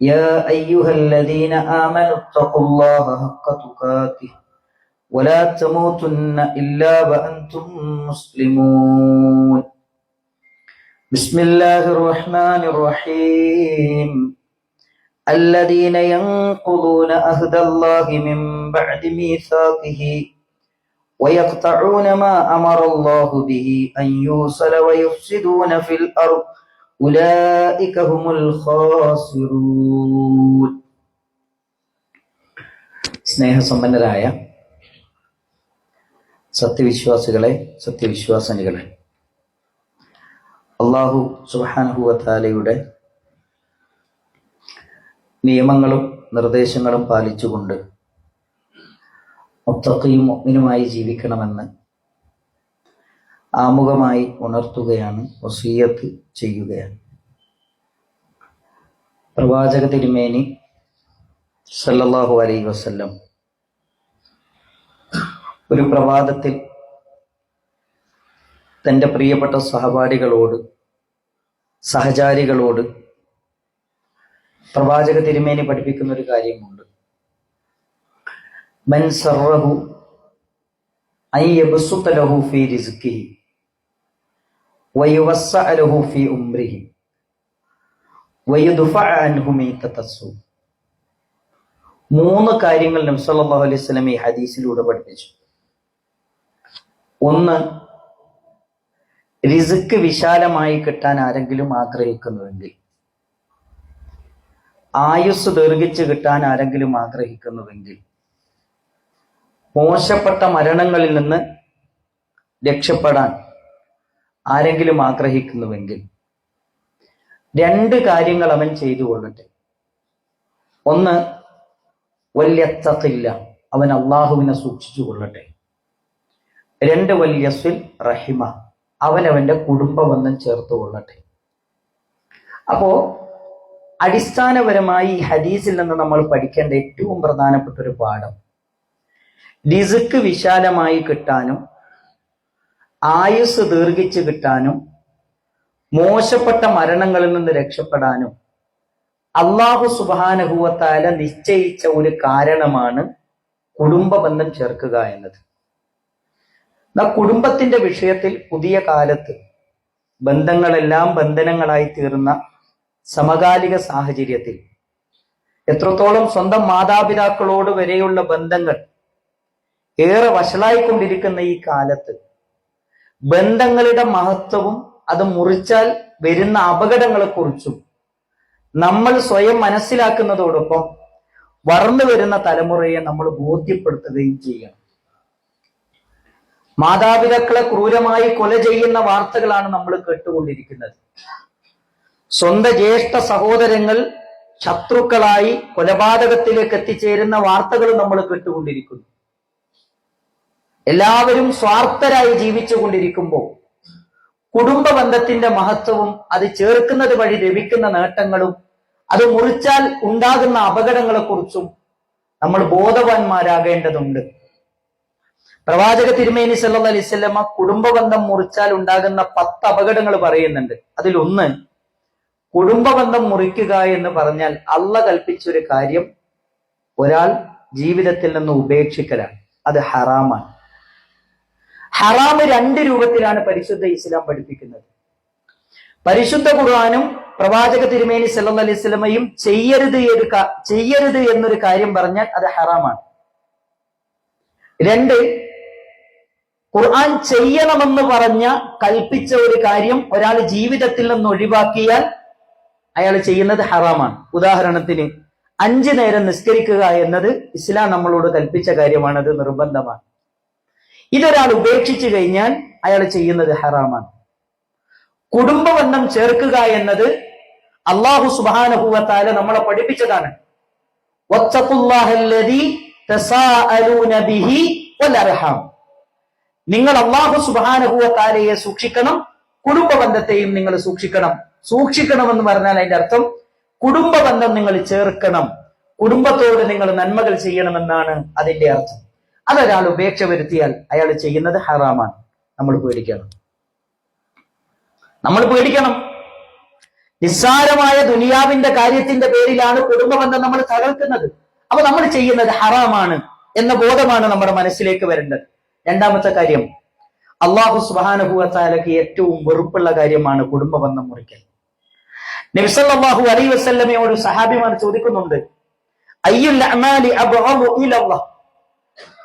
يا أيها الذين آمنوا اتقوا الله حق تقاته ولا تموتن إلا وأنتم مسلمون. بسم الله الرحمن الرحيم. الذين ينقضون عهد الله من بعد ميثاقه ويقطعون ما أمر الله به أن يوصل ويفسدون في الأرض أولئك هم الخاسرون സ്നേഹസമ്പന്നരായ സത്യവിശ്വാസികളെ സത്യവിശ്വാസനികളെ അള്ളാഹു സുബാനുഹുവത്താലയുടെ നിയമങ്ങളും നിർദ്ദേശങ്ങളും പാലിച്ചുകൊണ്ട് മുത്തക്കയും മുഗ്മിനുമായി ജീവിക്കണമെന്ന് ആമുഖമായി ഉണർത്തുകയാണ് വസീയത്ത് ചെയ്യുകയാണ്. പ്രവാചക തിരുമേനി സല്ലല്ലാഹു അലൈ വസല്ലം ഒരു പ്രവാദത്തിൽ തന്റെ പ്രിയപ്പെട്ട സഹപാഠികളോട് സഹചാരികളോട് പ്രവാചക തിരുമേനി പഠിപ്പിക്കുന്ന ഒരു കാര്യമുണ്ട്. മൻ സർറഹു ഐ യബ്സുത ഫീ ലഹു മൂന്ന് കാര്യങ്ങൾ നബി സല്ലല്ലാഹു അലൈഹി സ്വലം ഈ ഹദീസിലൂടെ പഠിപ്പിച്ചു. ഒന്ന് റിസ്ക് വിശാലമായി കിട്ടാൻ ആരെങ്കിലും ആഗ്രഹിക്കുന്നുവെങ്കിൽ. ആയുസ് ദീർഘിച്ച് കിട്ടാൻ ആരെങ്കിലും ആഗ്രഹിക്കുന്നുവെങ്കിൽ. മോശപ്പെട്ട മരണങ്ങളിൽ നിന്ന് രക്ഷപ്പെടാൻ ആരെങ്കിലും ആഗ്രഹിക്കുന്നുവെങ്കിൽ രണ്ട് കാര്യങ്ങൾ അവൻ ചെയ്തു കൊള്ളട്ടെ. ഒന്ന് വല്യത്തത്തില്ല. അവൻ അള്ളാഹുവിനെ സൂക്ഷിച്ചു കൊള്ളട്ടെ. രണ്ട് വല്യസ്വിൽ റഹിമ. അവൻ അവന്റെ കുടുംബബന്ധം ചേർത്ത് കൊള്ളട്ടെ. അപ്പോ അടിസ്ഥാനപരമായി ഹദീസിൽ നിന്ന് നമ്മൾ പഠിക്കേണ്ട ഏറ്റവും പ്രധാനപ്പെട്ട ഒരു പാഠം. രിസുക്ക് വിശാലമായി കിട്ടാനും ആയുസ് ദീർഘിച്ചു കിട്ടാനും മോശപ്പെട്ട മരണങ്ങളിൽ നിന്ന് രക്ഷപ്പെടാനും അള്ളാഹു സുബാനഹുവത്താല നിശ്ചയിച്ച ഒരു കാരണമാണ് കുടുംബ ബന്ധം ചേർക്കുക എന്നത്. എന്നാ കുടുംബത്തിന്റെ വിഷയത്തിൽ പുതിയ കാലത്ത് ബന്ധങ്ങളെല്ലാം ബന്ധനങ്ങളായി തീർന്ന സമകാലിക സാഹചര്യത്തിൽ എത്രത്തോളം സ്വന്തം മാതാപിതാക്കളോട് വരെയുള്ള ബന്ധങ്ങൾ ഏറെ വഷളായിക്കൊണ്ടിരിക്കുന്ന ഈ കാലത്ത് ബന്ധങ്ങളുടെ മഹത്വവും അത് മുറിച്ചാൽ വരുന്ന അപകടങ്ങളെക്കുറിച്ചും നമ്മൾ സ്വയം മനസ്സിലാക്കുന്നതോടൊപ്പം വളർന്നു വരുന്ന തലമുറയെ നമ്മൾ ബോധ്യപ്പെടുത്തുകയും ചെയ്യണം. മാതാപിതാക്കളെ ക്രൂരമായി കൊല ചെയ്യുന്ന വാർത്തകളാണ് നമ്മൾ കേട്ടുകൊണ്ടിരിക്കുന്നത്. സ്വന്തം ജ്യേഷ്ഠ സഹോദരങ്ങൾ ശത്രുക്കളായി കൊലപാതകത്തിലേക്ക് എത്തിച്ചേരുന്ന വാർത്തകൾ നമ്മൾ കേട്ടുകൊണ്ടിരിക്കുന്നു. എല്ലാവരും സ്വാർത്ഥരായി ജീവിച്ചു കൊണ്ടിരിക്കുമ്പോൾ കുടുംബ ബന്ധത്തിന്റെ മഹത്വവും അത് ചേർക്കുന്നത് വഴി ലഭിക്കുന്ന നേട്ടങ്ങളും അത് മുറിച്ചാൽ ഉണ്ടാകുന്ന അപകടങ്ങളെക്കുറിച്ചും നമ്മൾ ബോധവാന്മാരാകേണ്ടതുണ്ട്. പ്രവാചക തിരുമേനി സല്ല അലൈഹി കുടുംബ ബന്ധം മുറിച്ചാൽ ഉണ്ടാകുന്ന പത്ത് അപകടങ്ങൾ പറയുന്നുണ്ട്. അതിലൊന്ന് കുടുംബ ബന്ധം മുറിക്കുക എന്ന് പറഞ്ഞാൽ അള്ള കൽപ്പിച്ചൊരു കാര്യം ഒരാൾ ജീവിതത്തിൽ നിന്ന് ഉപേക്ഷിക്കലാണ്. അത് ഹറാമാണ്. ഹറാമ് രണ്ട് രൂപത്തിലാണ് പരിശുദ്ധ ഇസ്ലാം പഠിപ്പിക്കുന്നത്. പരിശുദ്ധ ഖുർആാനും പ്രവാചക തിരുമേനി സല്ല അലൈഹി സ്വലമയും ചെയ്യരുത് ചെയ്യരുത് എന്നൊരു കാര്യം പറഞ്ഞാൽ അത് ഹറാമാണ്. രണ്ട് ഖുർആൻ ചെയ്യണമെന്ന് പറഞ്ഞ കൽപ്പിച്ച ഒരു കാര്യം ഒരാൾ ജീവിതത്തിൽ നിന്ന് ഒഴിവാക്കിയാൽ അയാൾ ചെയ്യുന്നത് ഹറാമാണ്. ഉദാഹരണത്തിന് അഞ്ചു നേരം നിസ്കരിക്കുക എന്നത് ഇസ്ലാം നമ്മളോട് കൽപ്പിച്ച കാര്യമാണ് അത് നിർബന്ധമാണ്. ഇതൊരാൾ ഉപേക്ഷിച്ചു കഴിഞ്ഞാൽ അയാൾ ചെയ്യുന്നത് ഹറാമാണ്. കുടുംബബന്ധം ചേർക്കുക എന്നത് അള്ളാഹു സുബാനഹുവത്താല നമ്മളെ പഠിപ്പിച്ചതാണ്. നിങ്ങൾ അള്ളാഹു സുബാനഹുവത്താലയെ സൂക്ഷിക്കണം കുടുംബ ബന്ധത്തെയും നിങ്ങൾ സൂക്ഷിക്കണം. സൂക്ഷിക്കണം എന്ന് പറഞ്ഞാൽ അതിന്റെ അർത്ഥം കുടുംബ ബന്ധം നിങ്ങൾ ചേർക്കണം. കുടുംബത്തോട് നിങ്ങൾ നന്മകൾ ചെയ്യണമെന്നാണ് അതിന്റെ അർത്ഥം. അതൊരാൾ ഉപേക്ഷ വരുത്തിയാൽ അയാൾ ചെയ്യുന്നത് ഹറാമാണ്. നമ്മൾ പേടിക്കണം. നമ്മൾ പേടിക്കണം. നിസ്സാരമായ ദുനിയാവിന്റെ കാര്യത്തിന്റെ പേരിലാണ് കുടുംബബന്ധം നമ്മൾ തകർക്കുന്നത്. അപ്പൊ നമ്മൾ ചെയ്യുന്നത് ഹറാമാണ് എന്ന ബോധമാണ് നമ്മുടെ മനസ്സിലേക്ക് വരേണ്ടത്. രണ്ടാമത്തെ കാര്യം അള്ളാഹു സുബാനുഭൂവത്താലക്ക് ഏറ്റവും വെറുപ്പുള്ള കാര്യമാണ് കുടുംബബന്ധം മുറിക്കൽ. നബിസല്ലാഹു അലൈ വസല്ലമയോട് സഹാബിമാർ ചോദിക്കുന്നുണ്ട് അയ്യുൽ അമാലി അബ്ഹു ഇലല്ലാഹ്?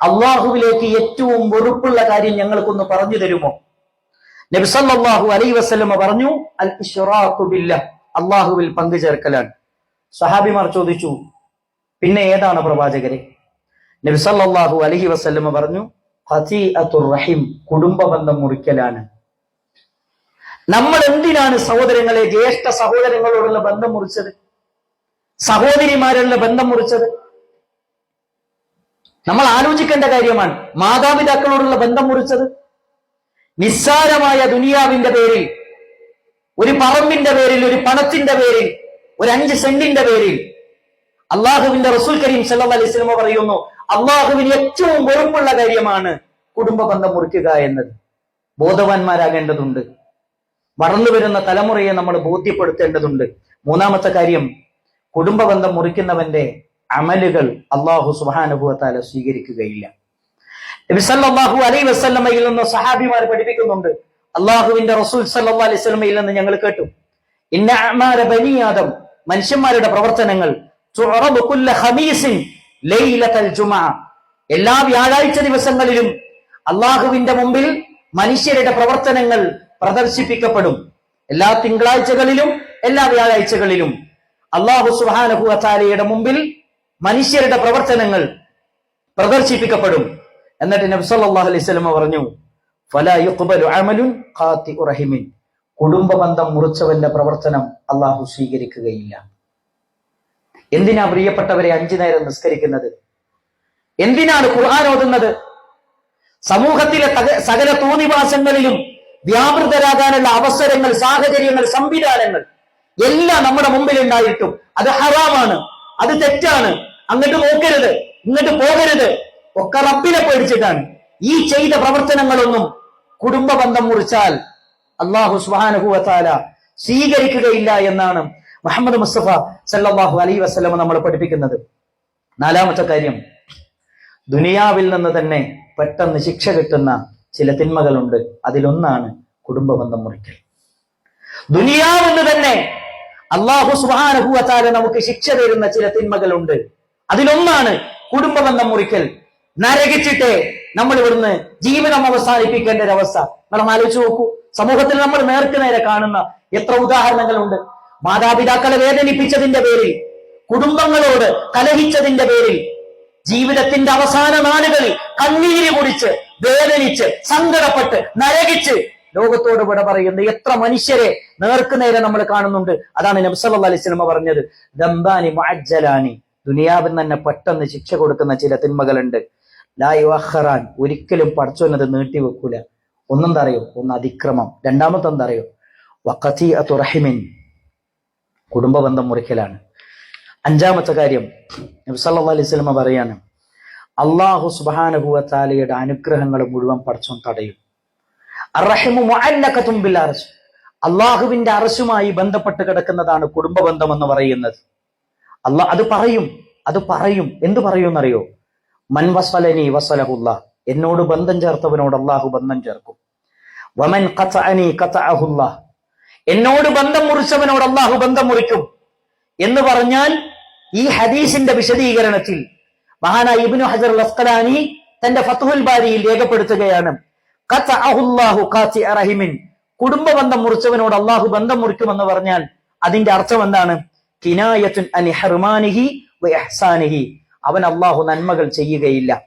അള്ളാഹുവിലേക്ക് ഏറ്റവും വെറുപ്പുള്ള കാര്യം ഞങ്ങൾക്കൊന്ന് പറഞ്ഞു തരുമോ? നബി അലൈ അലൈഹി വസല്ലമ പറഞ്ഞു അൽ ഇഷ്റാഖു ബില്ലാഹ്. അള്ളാഹുവിൽ പങ്കു ചേർക്കലാണ്. സഹാബിമാർ ചോദിച്ചു പിന്നെ ഏതാണ് പ്രവാചകരെ? നബി അലഹി വസല്ലമ പറഞ്ഞു റഹിം കുടുംബ കുടുംബബന്ധം മുറിക്കലാണ്. നമ്മൾ എന്തിനാണ് സഹോദരങ്ങളെ ജ്യേഷ്ഠ സഹോദരങ്ങളോടുള്ള ബന്ധം മുറിച്ചത്? സഹോദരിമാരുള്ള ബന്ധം മുറിച്ചത്? നമ്മൾ ആലോചിക്കേണ്ട കാര്യമാണ് മാതാപിതാക്കളോടുള്ള ബന്ധം മുറിച്ചത്. നിസ്സാരമായ ദുനിയാവിന്റെ പേരിൽ ഒരു പറമ്പിന്റെ പേരിൽ ഒരു പണത്തിന്റെ പേരിൽ ഒരു അഞ്ച് സെന്റിന്റെ പേരിൽ അള്ളാഹുവിന്റെ റസൂൽ കരീം സല്ലല്ലാഹു അലൈഹി വസല്ലമ പറയുന്നു അള്ളാഹുവിന് ഏറ്റവും വെറുപ്പുള്ള കാര്യമാണ് കുടുംബ ബന്ധം മുറിക്കുക എന്നത്. ബോധവാന്മാരാകേണ്ടതുണ്ട്. വളർന്നു വരുന്ന തലമുറയെ നമ്മൾ ബോധ്യപ്പെടുത്തേണ്ടതുണ്ട്. മൂന്നാമത്തെ കാര്യം കുടുംബ ബന്ധം മുറിക്കുന്നവന്റെ അമലുകൾ അള്ളാഹു സുബാനുഭവത്താല സ്വീകരിക്കുകയില്ല. നബി സല്ലല്ലാഹു അലൈഹി വസല്ലമയിൽ നിന്ന് സഹാബിമാർ പഠിപ്പിക്കുന്നുണ്ട് അള്ളാഹുവിന്റെ റസൂൽ സല്ലാ അലൈഹി സ്വലമയിൽ നിന്ന് ഞങ്ങൾ കേട്ടു. മനുഷ്യന്മാരുടെ പ്രവർത്തനങ്ങൾ എല്ലാ വ്യാഴാഴ്ച ദിവസങ്ങളിലും അള്ളാഹുവിന്റെ മുമ്പിൽ മനുഷ്യരുടെ പ്രവർത്തനങ്ങൾ പ്രദർശിപ്പിക്കപ്പെടും. എല്ലാ തിങ്കളാഴ്ചകളിലും എല്ലാ വ്യാഴാഴ്ചകളിലും അള്ളാഹു വതആലയുടെ മുമ്പിൽ മനുഷ്യരുടെ പ്രവർത്തനങ്ങൾ പ്രദർശിപ്പിക്കപ്പെടും. എന്നിട്ട് നബി സല്ലല്ലാഹു അലൈഹി പറഞ്ഞു റഹിമിൻ. കുടുംബ ബന്ധം മുറിച്ചവന്റെ പ്രവർത്തനം അള്ളാഹു സ്വീകരിക്കുകയില്ല. എന്തിനാ പ്രിയപ്പെട്ടവരെ അഞ്ചു നേരം നിസ്കരിക്കുന്നത്? എന്തിനാണ് ഖുർആൻ ഓതുന്നത്? സമൂഹത്തിലെ സകല തോന്നിവാസങ്ങളിലും വ്യാപൃതരാകാനുള്ള അവസരങ്ങൾ സാഹചര്യങ്ങൾ സംവിധാനങ്ങൾ എല്ലാം നമ്മുടെ മുമ്പിൽ ഉണ്ടായിട്ടും അത് ഹറാമാണ് അത് തെറ്റാണ്. അങ്ങോട്ട് നോക്കരുത് ഇങ്ങോട്ട് പോകരുത്. ഒക്കെ റബ്ബിനെ പേടിച്ചിട്ടാണ്. ഈ ചെയ്ത പ്രവർത്തനങ്ങളൊന്നും കുടുംബ ബന്ധം മുറിച്ചാൽ അള്ളാഹു സുഹാനുഭവത്താല സ്വീകരിക്കുകയില്ല എന്നാണ് മുഹമ്മദ് മുസ്തഫ സല്ലാഹു അലൈ വസ്ലമ നമ്മൾ പഠിപ്പിക്കുന്നത്. നാലാമത്തെ കാര്യം ദുനിയാവിൽ നിന്ന് തന്നെ പെട്ടെന്ന് ശിക്ഷ കിട്ടുന്ന ചില തിന്മകളുണ്ട്. അതിലൊന്നാണ് കുടുംബ ബന്ധം മുറിക്കൽ. ദുനിയാവെന്ന് തന്നെ അള്ളാഹു സുബാനുഭൂവത്താല നമുക്ക് ശിക്ഷ തരുന്ന ചില തിന്മകളുണ്ട്. അതിലൊന്നാണ് കുടുംബ ബന്ധം മുറിക്കൽ. നരകിച്ചിട്ടേ നമ്മൾ ഇവിടുന്ന് ജീവിതം അവസാനിപ്പിക്കേണ്ട ഒരു അവസ്ഥ. നമ്മൾ ആലോചിച്ച് നോക്കൂ. സമൂഹത്തിൽ നമ്മൾ നേർക്ക് നേരെ കാണുന്ന എത്ര ഉദാഹരണങ്ങളുണ്ട്. മാതാപിതാക്കളെ വേദനിപ്പിച്ചതിന്റെ പേരിൽ കുടുംബങ്ങളോട് കലഹിച്ചതിന്റെ പേരിൽ ജീവിതത്തിന്റെ അവസാന നാളുകളിൽ കണ്ണീര് കുടിച്ച് വേദനിച്ച് സങ്കടപ്പെട്ട് നരകിച്ച് ലോകത്തോട് വിട പറയുന്ന എത്ര മനുഷ്യരെ നേർക്കുനേരെ നമ്മൾ കാണുന്നുണ്ട്. അതാണ് നബ്സല്ലാ അലൈഹി പറഞ്ഞത്. ദംബാനി മുഅജ്ജലാനി. ദുനിയാവിൽ തന്നെ പെട്ടെന്ന് ശിക്ഷ കൊടുക്കുന്ന ചില തിന്മകളുണ്ട്. ലായുഹറാൻ ഒരിക്കലും പഠിച്ചോനത് നീട്ടിവെക്കൂല. ഒന്നും അറിയോ ഒന്ന് അതിക്രമം. രണ്ടാമത്തെ എന്താ അറിയോ വഖത്തി റഹിമിൻ കുടുംബ ബന്ധം മുറിക്കലാണ്. അഞ്ചാമത്തെ കാര്യം നബി സല്ലല്ലാഹു അലൈഹി സ്വലമ പറയാണ് അള്ളാഹു സുബാനുഭവത്താലയുടെ അനുഗ്രഹങ്ങൾ മുഴുവൻ പഠിച്ചോൻ തടയും. അർശ്. അള്ളാഹുവിന്റെ അർശുമായി ബന്ധപ്പെട്ട് കിടക്കുന്നതാണ് കുടുംബ ബന്ധം എന്ന് പറയുന്നത്. അള്ളാഹ് അത് പറയും അത് പറയും. എന്ത് പറയുമെന്നറിയോ? മൻ വസലനി വസലഹുല്ല എന്നോട് ബന്ധം ചേർത്തവനോട് അള്ളാഹു ബന്ധം ചേർക്കും. വമൻ ഖതഅനി ഖതഅഹുല്ല എന്നോട് ബന്ധം മുറിച്ചവനോട് അള്ളാഹു ബന്ധം മുറിക്കും. എന്ന് പറഞ്ഞാൽ ഈ ഹദീസിന്റെ വിശദീകരണത്തിൽ മഹാനായ ഇബ്നു ഹജർ ലസ്കലാനി തന്റെ ഫത്തുഹുൽ ബാരിയിൽ രേഖപ്പെടുത്തുകയാണ്. കുടുംബ ബന്ധം മുറിച്ചവനോട് അള്ളാഹു ബന്ധം മുറിക്കുമെന്ന് പറഞ്ഞാൽ അതിന്റെ അർത്ഥം എന്താണ്? അനി അവൻ അള്ളാഹു നന്മകൾ ചെയ്യുകയില്ല.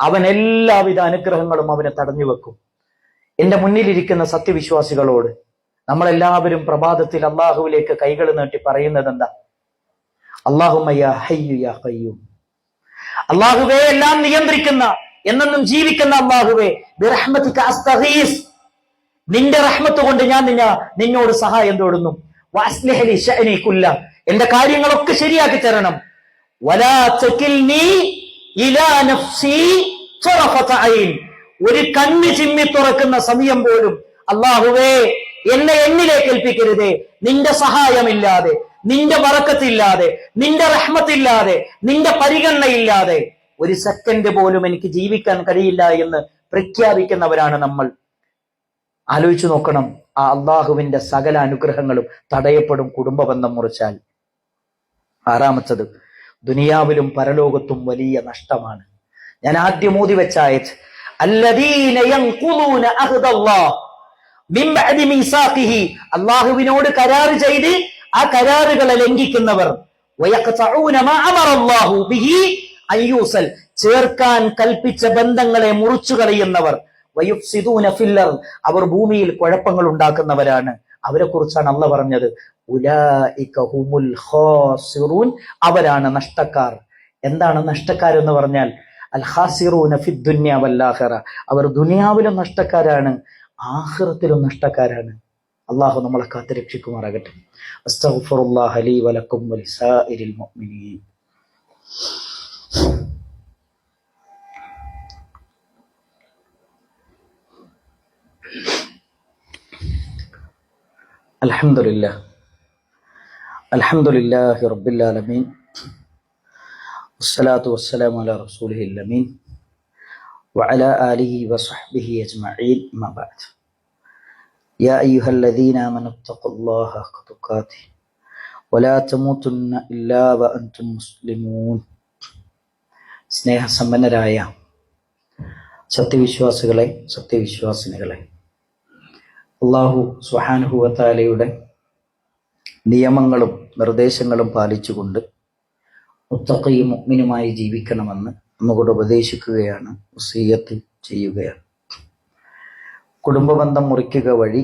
അവൻ എല്ലാവിധ അനുഗ്രഹങ്ങളും അവനെ തടഞ്ഞു വെക്കും. എന്റെ മുന്നിലിരിക്കുന്ന സത്യവിശ്വാസികളോട് നമ്മളെല്ലാവരും പ്രഭാതത്തിൽ അള്ളാഹുവിലേക്ക് കൈകൾ നീട്ടി പറയുന്നത് എന്താ അള്ളാഹുമയ്യും അള്ളാഹുവേ എല്ലാം നിയന്ത്രിക്കുന്ന എന്നെന്നും ജീവിക്കുന്ന അള്ളാഹുവേ നിന്റെ റഹ്മത്ത് കൊണ്ട് ഞാൻ നിന്നെ നിന്നോട് സഹായം തേടുന്നു. കുല്ല. എന്റെ കാര്യങ്ങളൊക്കെ ശരിയാക്കി തരണം. വലാ ഇലാ നഫ്സി ഐൻ ഒരു കണ്ണ് ചിമ്മി തുറക്കുന്ന സമയം പോലും അള്ളാഹുവേ എന്നെ എന്നിലേക്ക് ഏൽപ്പിക്കരുതേ. നിന്റെ സഹായമില്ലാതെ നിന്റെ വറക്കത്തില്ലാതെ നിന്റെ റഹ്മത്തില്ലാതെ നിന്റെ പരിഗണനയില്ലാതെ ഒരു സെക്കൻഡ് പോലും എനിക്ക് ജീവിക്കാൻ കഴിയില്ല എന്ന് പ്രഖ്യാപിക്കുന്നവരാണ് നമ്മൾ. ആലോചിച്ചു നോക്കണം. ആ അള്ളാഹുവിന്റെ സകല അനുഗ്രഹങ്ങളും തടയപ്പെടും കുടുംബബന്ധം മുറിച്ചാൽ. ആറാമത്തത് ദുനിയാവിലും പരലോകത്തും വലിയ നഷ്ടമാണ്. ഞാൻ ആദ്യം മോദി വെച്ച അള്ളാഹുവിനോട് കരാറ് ചെയ്ത് ആ കരാറുകളെ ലംഘിക്കുന്നവർ ചേർക്കാൻ കൽപ്പിച്ച ബന്ധങ്ങളെ മുറിച്ചു കളയുന്നവർ വയുഫ്സിദൂന ഫില്ലർ. അവർ ഭൂമിയിൽ കുഴപ്പങ്ങൾ ഉണ്ടാക്കുന്നവരാണ്. അവരെ കുറിച്ചാണ് അള്ള പറഞ്ഞത് ഹുമുൽ ഖാസിറൂൻ. അവരാണ് നഷ്ടക്കാർ. എന്താണ് നഷ്ടക്കാർ എന്ന് പറഞ്ഞാൽ അൽ ഖാസിറൂന ഫി ദുനിയ വല്ലാഖിറ അവർ ദുനിയാവിലും നഷ്ടക്കാരാണ് ആഖിറത്തിലും നഷ്ടക്കാരാണ്. അള്ളാഹു നമ്മളെ കാത്ത് രക്ഷിക്കുമാറാകട്ടെ. അസ്തഗ്ഫിറുല്ലാഹ ലീ വലക്കും വലിസാഇരിൽ മുഅ്മിനീൻ. الحمد لله الحمد لله رب العالمين والصلاة والسلام على رسوله الأمين وعلى آله وصحبه أجمعين ما بعد يا أيها الذين آمنوا اتقوا الله حق تقاته ولا تموتن إلا وأنتم مسلمون സ്നേഹസമ്പന്നരായ സത്യവിശ്വാസികളെ സത്യവിശ്വാസിനികളെ അള്ളാഹു സുഹാനുഭവത്താലയുടെ നിയമങ്ങളും നിർദ്ദേശങ്ങളും പാലിച്ചുകൊണ്ട് മുത്തക്കയും മുഗ്മിനുമായി ജീവിക്കണമെന്ന് നമ്മോട് ഉപദേശിക്കുകയാണ് സീയത്ത് ചെയ്യുകയാണ്. കുടുംബബന്ധം മുറിക്കുക വഴി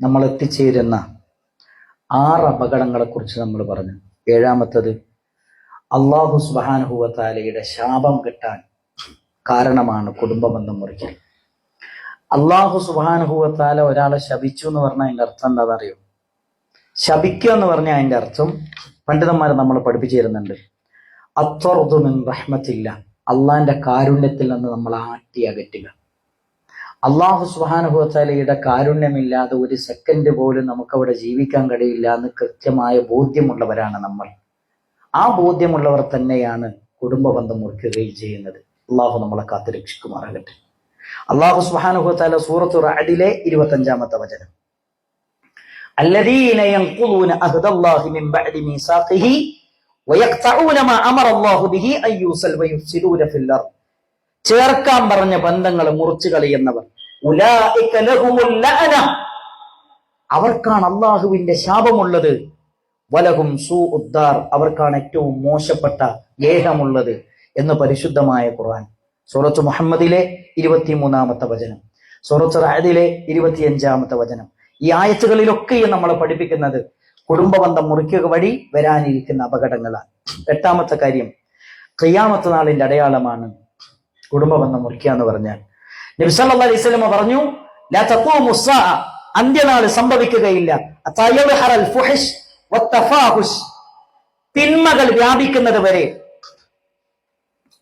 നമ്മൾ എത്തിച്ചേരുന്ന ആറ് അപകടങ്ങളെക്കുറിച്ച് നമ്മൾ പറഞ്ഞു. ഏഴാമത്തത് അള്ളാഹു സുബാനുഭൂവത്താലയുടെ ശാപം കിട്ടാൻ കാരണമാണ് കുടുംബബന്ധം മുറിക്കൽ. അള്ളാഹു സുബാനുഭവത്താല ഒരാളെ ശപിച്ചു എന്ന് പറഞ്ഞാൽ അതിന്റെ അർത്ഥം എന്താണെന്നറിയോ ശപിക്കുക എന്ന് പറഞ്ഞാൽ അതിന്റെ അർത്ഥം പണ്ഡിതന്മാർ നമ്മൾ പഠിപ്പിച്ചു തരുന്നുണ്ട്. അത്വറുതുമിൻ റഹ്മത്തില്ല. അള്ളാഹിന്റെ കാരുണ്യത്തിൽ നിന്ന് നമ്മൾ ആട്ടി അകറ്റുക. അള്ളാഹു സുബാനുഭവത്താലയുടെ കാരുണ്യമില്ലാതെ ഒരു സെക്കൻഡ് പോലും നമുക്കവിടെ ജീവിക്കാൻ കഴിയില്ല എന്ന് കൃത്യമായ ബോധ്യമുള്ളവരാണ് നമ്മൾ. ആ ബോധ്യമുള്ളവർ തന്നെയാണ് കുടുംബ ബന്ധം മുറിക്കുകയും ചെയ്യുന്നത്. അള്ളാഹു നമ്മളെ കാത്തു രക്ഷിക്കുമാറാകട്ടെ അള്ളാഹു സുബ്ഹാനഹു സൂറത്തു റഅദിലെ ഇരുപത്തഞ്ചാമത്തെ വചനം الذين ينقضون عهد الله من بعد ميثاقه ويقطعون ما امر الله به ان يوصل ويفسدون في الارض ചേർക്കാൻ പറഞ്ഞ ബന്ധങ്ങൾ മുറിച്ചു കളയുന്നവർ ഉലായിക ലഹുമുൽ ലഅന അവർക്കാണ് അള്ളാഹുവിന്റെ ശാപമുള്ളത് വലഹും സൂ ഉദ്ദാർ അവർക്കാണ് ഏറ്റവും മോശപ്പെട്ട ഗേഹമുള്ളത് എന്ന് പരിശുദ്ധമായ ഖുർആൻ സൂറത്ത് മുഹമ്മദിലെ ഇരുപത്തിമൂന്നാമത്തെ വചനം സൂറത്ത് റാദിലെ ഇരുപത്തിയഞ്ചാമത്തെ വചനം. ഈ ആയത്തുകളിലൊക്കെയും നമ്മളെ പഠിപ്പിക്കുന്നത് കുടുംബബന്ധം മുറിക്കുക വഴി വരാനിരിക്കുന്ന അപകടങ്ങളാണ്. എട്ടാമത്തെ കാര്യം ക്രിയാമത്ത നാളിന്റെ അടയാളമാണ് കുടുംബബന്ധം മുറിക്കുക എന്ന് പറഞ്ഞാൽ. നബി സല്ലല്ലാഹു അലൈഹി സ്വലമ പറഞ്ഞു അന്ത്യനാൾ സംഭവിക്കുകയില്ല. തിന്മകൾ വ്യാപിക്കുന്നത് വരെ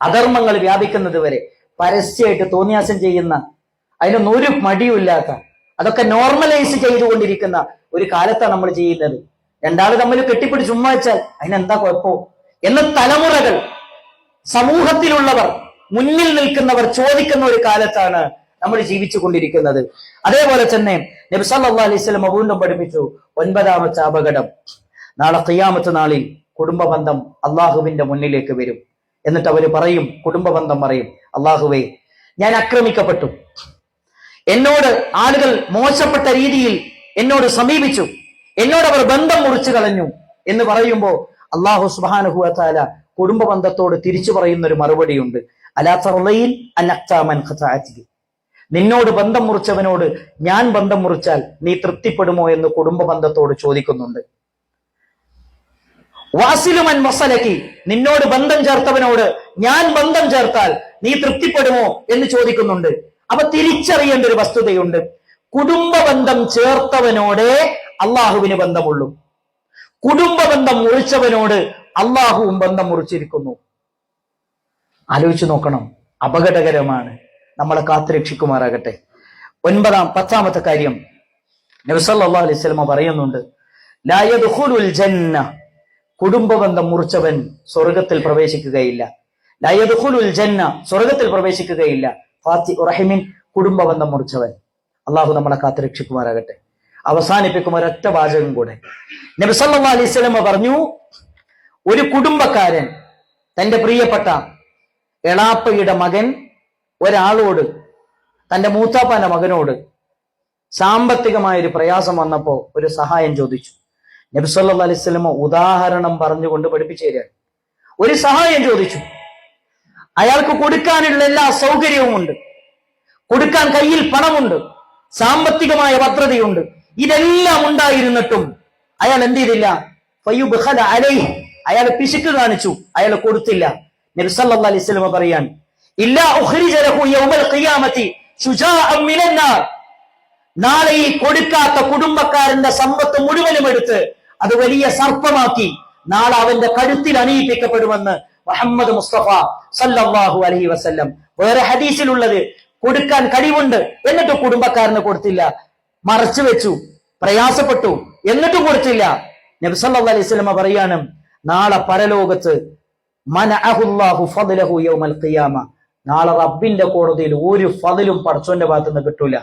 അധർമ്മങ്ങൾ വ്യാപിക്കുന്നത് വരെ പരസ്യമായിട്ട് തോന്നിയാസം ചെയ്യുന്ന അതിനൊന്നും ഒരു മടിയുമില്ലാത്ത അതൊക്കെ നോർമലൈസ് ചെയ്തുകൊണ്ടിരിക്കുന്ന ഒരു കാലത്താണ് നമ്മൾ ചെയ്യുന്നത്. രണ്ടാൾ തമ്മിൽ കെട്ടിപ്പിടി ചുമ്മാ വെച്ചാൽ അതിനെന്താ കുഴപ്പമോ എന്ന തലമുറകൾ സമൂഹത്തിലുള്ളവർ മുന്നിൽ നിൽക്കുന്നവർ ചോദിക്കുന്ന ഒരു കാലത്താണ് നമ്മൾ ജീവിച്ചു കൊണ്ടിരിക്കുന്നത് അതേപോലെ തന്നെ നബി അലൈസ്ലം വീണ്ടും പഠിപ്പിച്ചു ഒൻപതാമത്തെ അപകടം. നാളെ ഖിയാമത്ത് നാളിൽ കുടുംബ ബന്ധം അള്ളാഹുവിന്റെ മുന്നിലേക്ക് വരും. എന്നിട്ട് അവർ പറയും കുടുംബ ബന്ധം പറയും അള്ളാഹുവേ ഞാൻ ആക്രമിക്കപ്പെട്ടു. എന്നോട് ആളുകൾ മോശപ്പെട്ട രീതിയിൽ എന്നോട് സമീപിച്ചു. എന്നോട് അവർ ബന്ധം മുറിച്ചു കളഞ്ഞു. എന്ന് പറയുമ്പോൾ അള്ളാഹു സുബാനുഹുല കുടുംബ ബന്ധത്തോട് തിരിച്ചു പറയുന്ന ഒരു മറുപടിയുണ്ട് അലാത്തറയിൽ അനക്താമൻ. നിന്നോട് ബന്ധം മുറിച്ചവനോട് ഞാൻ ബന്ധം മുറിച്ചാൽ നീ തൃപ്തിപ്പെടുമോ എന്ന് കുടുംബ ബന്ധത്തോട് ചോദിക്കുന്നുണ്ട്. വാസിലുമൻ വസലക്കി നിന്നോട് ബന്ധം ചേർത്തവനോട് ഞാൻ ബന്ധം ചേർത്താൽ നീ തൃപ്തിപ്പെടുമോ എന്ന് ചോദിക്കുന്നുണ്ട്. അപ്പൊ തിരിച്ചറിയേണ്ട ഒരു വസ്തുതയുണ്ട്. കുടുംബ ബന്ധം ചേർത്തവനോടെ അള്ളാഹുവിന് ബന്ധമുള്ളൂ. കുടുംബ ബന്ധം മുറിച്ചവനോട് അള്ളാഹുവും ബന്ധം മുറിച്ചിരിക്കുന്നു. ആലോചിച്ചു നോക്കണം. അപകടകരമാണ്. നമ്മളെ കാത്തുരക്ഷിക്കുമാറാകട്ടെ. ഒൻപതാം പത്താമത്തെ കാര്യം. നബിസല്ലാ അലൈഹി പറയുന്നുണ്ട് ലാ യദ്ഖുലുൽ ജന്ന കുടുംബ ബന്ധം മുറിച്ചവൻ സ്വർഗത്തിൽ പ്രവേശിക്കുകയില്ല. ലാ യദ്ഖുലുൽ ജന്ന സ്വർഗത്തിൽ പ്രവേശിക്കുകയില്ല. ഫാത്തി റഹിമിൻ കുടുംബ ബന്ധം മുറിച്ചവൻ. അള്ളാഹു നമ്മളെ കാത്തുരക്ഷിക്കുമാറാകട്ടെ അവസാനിപ്പിക്കും ഒരൊറ്റ വാചകം കൂടെ. നബിസല്ലാ അലൈസ്മ പറഞ്ഞു ഒരു കുടുംബക്കാരൻ തന്റെ പ്രിയപ്പെട്ട എളാപ്പയുടെ മകൻ ഒരാളോട് തന്റെ മൂത്താപ്പാന്റെ മകനോട് സാമ്പത്തികമായ ഒരു പ്രയാസം വന്നപ്പോ ഒരു സഹായം ചോദിച്ചു. നബി അലൈവല്ലമ ഉദാഹരണം പറഞ്ഞുകൊണ്ട് പഠിപ്പിച്ചു തരികയാണ്. ഒരു സഹായം ചോദിച്ചു. അയാൾക്ക് കൊടുക്കാനുള്ള എല്ലാ സൗകര്യവും ഉണ്ട് കൊടുക്കാൻ കയ്യിൽ പണമുണ്ട്. സാമ്പത്തികമായ ഭദ്രതയുണ്ട്. ഇതെല്ലാം ഉണ്ടായിരുന്നിട്ടും അയാൾ എന്ത് ചെയ്തില്ല? ഫയ്യുബ്ഖല അലൈ അയാൾ പിശുക്ക് കാണിച്ചു. അയാൾ കൊടുത്തില്ല. നബി അലൈവല്ലമ പറയാൻ നാളെ ഈ കൊടുക്കാത്ത കുടുംബക്കാരന്റെ സമ്പത്ത് മുഴുവനും എടുത്ത് അത് വലിയ സർപ്പമാക്കി. നാളെ അവന്റെ കഴുത്തിൽ അണിയിപ്പിക്കപ്പെടുമെന്ന് മുഹമ്മദ് മുസ്തഫ സല്ലാഹു അലഹി വസ്ല്ലം വേറെ ഹദീസിലുള്ളത്. കൊടുക്കാൻ കഴിവുണ്ട്. എന്നിട്ട് കുടുംബക്കാരന് കൊടുത്തില്ല. മറച്ചു വെച്ചു. പ്രയാസപ്പെട്ടു. എന്നിട്ടും കൊടുത്തില്ല. നബി സല്ലല്ലാഹു അലൈഹി സ്വലമ പറയാണ് നാളെ പരലോകത്ത് നാളെ റബ്ബിന്റെ കോടതിയിൽ ഒരു ഫതിലും പടച്ചോന്റെ ഭാഗത്തുനിന്ന് കിട്ടൂല.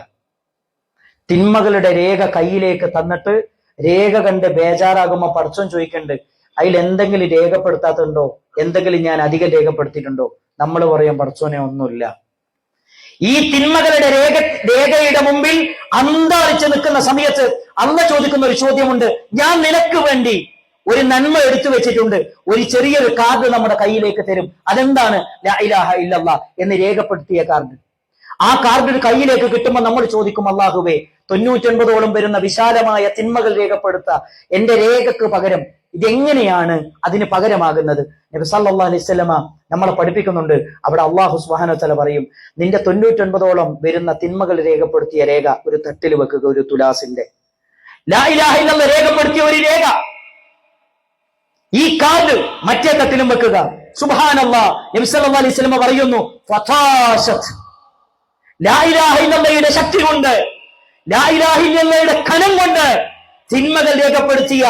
തിന്മകളുടെ രേഖ കയ്യിലേക്ക് തന്നിട്ട് രേഖ കണ്ട് ബേജാറാകുമ്പോ പടച്ചോൻ ചോദിക്കണ്ട് അതിൽ എന്തെങ്കിലും രേഖപ്പെടുത്താത്തുണ്ടോ? എന്തെങ്കിലും ഞാൻ അധികം രേഖപ്പെടുത്തിയിട്ടുണ്ടോ? നമ്മൾ പറയും പഠിച്ചോനെ ഒന്നുമില്ല. ഈ തിന്മകളുടെ രേഖ രേഖയുടെ മുമ്പിൽ അന്താളിച്ച് നിൽക്കുന്ന സമയത്ത് അന്ന് ചോദിക്കുന്ന ഒരു ചോദ്യമുണ്ട്. ഞാൻ നിനക്ക് വേണ്ടി ഒരു നന്മ എടുത്തു വെച്ചിട്ടുണ്ട്. ഒരു ചെറിയൊരു കാർഡ് നമ്മുടെ കയ്യിലേക്ക് തരും. അതെന്താണ്? ഇലാഹ എന്ന് രേഖപ്പെടുത്തിയ കാർഡ്. ആ കാർഡ് കയ്യിലേക്ക് കിട്ടുമ്പോൾ നമ്മൾ ചോദിക്കും അള്ളാഹുവേ തൊണ്ണൂറ്റൊൻപതോളം വരുന്ന വിശാലമായ തിന്മകൾ രേഖപ്പെടുത്ത എന്റെ രേഖക്ക് പകരം ഇതെങ്ങനെയാണ് അതിന് പകരമാകുന്നത്? നബി നമ്മളെ പഠിപ്പിക്കുന്നുണ്ട്. അവിടെ അള്ളാഹു സുബ്ഹാനഹു വതആല പറയും നിന്റെ തൊണ്ണൂറ്റൊൻപതോളം വരുന്ന തിന്മകൾ രേഖപ്പെടുത്തിയ രേഖ ഒരു തട്ടിൽ വെക്കുക ഒരു തുലാസിന്റെ. രേഖപ്പെടുത്തിയ ഒരു രേഖ. ഈ കാർഡ് മറ്റേ തട്ടിലും വെക്കുക. സുബ്ഹാനല്ലാ നബി അലൈഹി പറയുന്നു ശക്തി കൊണ്ട് ലാ ഇലാഹ കനം കൊണ്ട് തിന്മകൾ രേഖപ്പെടുത്തിയ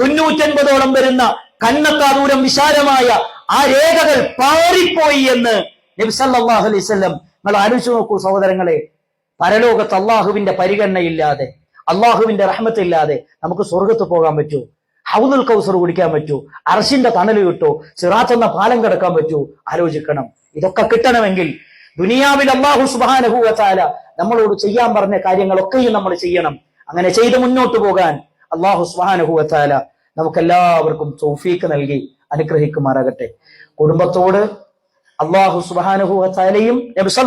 തൊണ്ണൂറ്റൻപതോളം വരുന്ന കണ്ണത്താ ദൂരം വിശാലമായ ആ രേഖകൾ പാറിപ്പോയി എന്ന് നബി സല്ലല്ലാഹു അലൈഹി വസല്ലം നിങ്ങൾ ആലോചിച്ചു നോക്കൂ സഹോദരങ്ങളെ പരലോകത്ത് അള്ളാഹുവിന്റെ പരിഗണനയില്ലാതെ അള്ളാഹുവിന്റെ റഹ്മത്തില്ലാതെ നമുക്ക് സ്വർഗത്ത് പോകാൻ പറ്റൂ ഹൗദുൽ കൗസർ കുടിക്കാൻ പറ്റൂ അർഷിന്റെ തണൽ കിട്ടൂ സിറാത്ത് എന്ന പാലം കിടക്കാൻ പറ്റൂ ആലോചിക്കണം. ഇതൊക്കെ കിട്ടണമെങ്കിൽ ദുനിയാവിൽ അള്ളാഹു സുബാനഹുവല നമ്മളോട് ചെയ്യാൻ പറഞ്ഞ കാര്യങ്ങളൊക്കെയും നമ്മൾ ചെയ്യണം. അങ്ങനെ ചെയ്ത് മുന്നോട്ട് പോകാൻ അള്ളാഹു സുബാനഹുവല നമുക്കെല്ലാവർക്കും തൗഫീക്ക് നൽകി അനുഗ്രഹിക്കുമാറാകട്ടെ. കുടുംബത്തോട് അള്ളാഹു സുബാനുഹുവലയും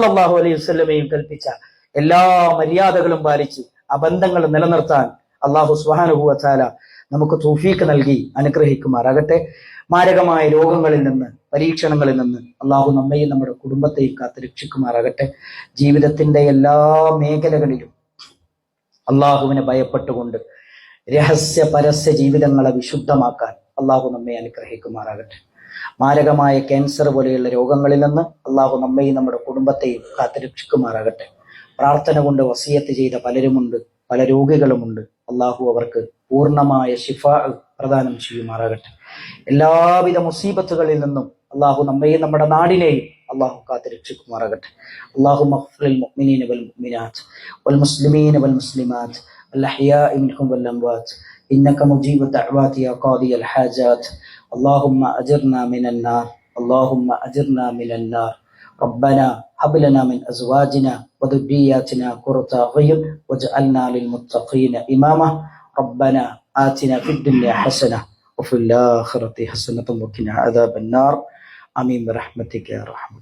അള്ളാഹു അലൈഹി വസ്ലമയും കൽപ്പിച്ച എല്ലാ മര്യാദകളും പാലിച്ച് ആ ബന്ധങ്ങൾ നിലനിർത്താൻ അള്ളാഹു സുബാനുഹുവല നമുക്ക് തൗഫീക്ക് നൽകി അനുഗ്രഹിക്കുമാറാകട്ടെ. മാരകമായ രോഗങ്ങളിൽ നിന്ന് പരീക്ഷണങ്ങളിൽ നിന്ന് അള്ളാഹു നമ്മയും നമ്മുടെ കുടുംബത്തെയും കാത്ത് രക്ഷിക്കുമാറാകട്ടെ. ജീവിതത്തിന്റെ എല്ലാ മേഖലകളിലും അള്ളാഹുവിനെ ഭയപ്പെട്ടുകൊണ്ട് രഹസ്യ പരസ്യ ജീവിതങ്ങളെ വിശുദ്ധമാക്കാൻ അള്ളാഹു നമ്മെ അനുഗ്രഹിക്കുമാറാകട്ടെ. മാരകമായ ക്യാൻസർ പോലെയുള്ള രോഗങ്ങളിൽ നിന്ന് അള്ളാഹു നമ്മയും നമ്മുടെ കുടുംബത്തെയും കാത്ത് രക്ഷിക്കുമാറാകട്ടെ. പ്രാർത്ഥന കൊണ്ട് വസീയത്ത് ചെയ്ത പലരുമുണ്ട് പല രോഗികളുമുണ്ട്. അള്ളാഹു അവർക്ക് പൂർണമായ ശിഫ പ്രദാനം ചെയ്യുമാറാകട്ടെ. എല്ലാവിധ മുസീബത്തുകളിൽ നിന്നും അള്ളാഹു നമ്മയും നമ്മുടെ നാടിനെയും അള്ളാഹു കാത്തുരക്ഷിക്കുമാറാകട്ടെ അള്ളാഹു മഹ്ഫുൽ മുഅ്മിനീന വൽ മുഅ്മിനാത്ത് വൽ മുസ്ലിമീന വൽ മുസ്ലിമാത്ത് الأحياء منهم والأموات إنك مجيب الدعوات يا قاضي الحاجات اللهم أجرنا من النار اللهم أجرنا من النار ربنا هب لنا من أزواجنا وذرياتنا قرة أعين واجعلنا للمتقين إماما ربنا آتنا في الدنيا حسنة وفي الآخرة حسنة وقنا عذاب النار. آمين برحمتك يا رحمن